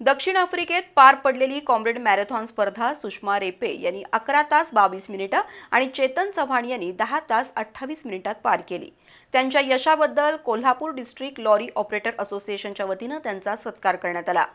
दक्षिण आफ्रिकेत पार पडलेली कॉम्रेड मॅरेथॉन स्पर्धा सुषमा रेपे यांनी अकरा तास बावीस मिनिटं आणि चेतन चव्हाण यांनी दहा तास अठ्ठावीस मिनिटात पार केली. त्यांच्या यशाबद्दल कोल्हापूर डिस्ट्रिक्ट लॉरी ऑपरेटर असोसिएशनच्या वतीनं त्यांचा सत्कार करण्यात आला.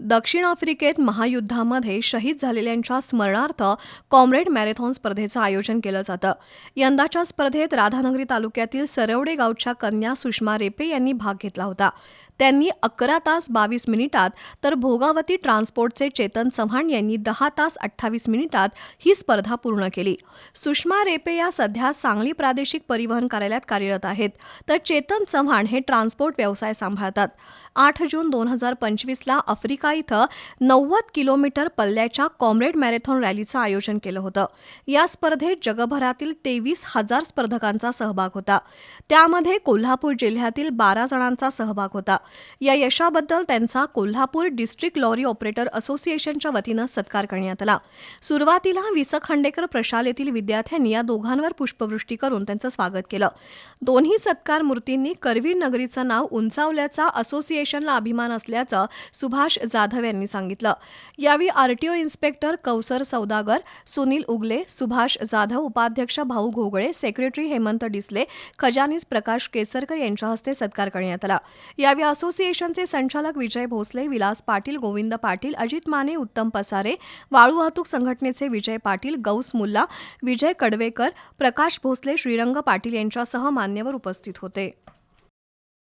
दक्षिण आफ्रिकेत महायुद्धामध्ये शहीद झालेल्यांच्या स्मरणार्थ कॉम्रेड मॅरेथॉन स्पर्धेचं आयोजन केलं जातं. यंदाच्या स्पर्धेत राधानगरी तालुक्यातील सरवडे गावच्या कन्या सुषमा रेपे यांनी भाग घेतला होता. त्यांनी अकरा तास बावीस मिनिटात तर भोगावती ट्रान्सपोर्टचे चेतन चव्हाण यांनी दहा तास अठ्ठावीस मिनिटात ही स्पर्धा पूर्ण केली. सुषमा रेपे या सध्या सांगली प्रादेशिक परिवहन कार्यालयात कार्यरत आहेत. तर चेतन चव्हाण हे ट्रान्सपोर्ट व्यवसाय सांभाळतात. आठ जून दोन हजार पंचवीसला आफ्रिका इथं नव्वद किलोमीटर पल्ल्याच्या कॉम्रेड मॅरेथॉन रॅलीचं आयोजन केलं होतं. या स्पर्धेत जगभरातील तेवीस हजार स्पर्धकांचा सहभाग होता. त्यामध्ये कोल्हापूर जिल्ह्यातील बारा जणांचा सहभाग होता. या यशाबद्दल त्यांचा कोल्हापूर डिस्ट्रिक्ट लॉरी ऑपरेटर असोसिएशनच्या वतीनं सत्कार करण्यात आला. सुरुवातीला विस खांडेकर प्रशालेतील विद्यार्थ्यांनी या दोघांवर पुष्पवृष्टी करून त्यांचं स्वागत केलं. दोन्ही सत्कार मूर्तींनी करवीर नगरीचं नाव उंचावल्याचा असोसिएशनला अभिमान असल्याचं सुभाष जाधव यांनी सांगितलं. यावेळी आरटीओ इन्स्पेक्टर कौसर सौदागर सुनील उगले सुभाष जाधव उपाध्यक्ष भाऊ घोगळे सेक्रेटरी हेमंत डिसले खजानीस प्रकाश केसरकर यांच्या हस्ते सत्कार करण्यात आला. यावेळी असोसिएशनचे संचालक विजय भोसले विलास पाटील गोविंद पाटील अजित माने उत्तम पसारे वाळू वाहतूक संघटनेचे विजय पाटील गौस मुल्ला विजय कडवेकर प्रकाश भोसले श्रीरंग पाटील यांच्यासह मान्यवर उपस्थित होते.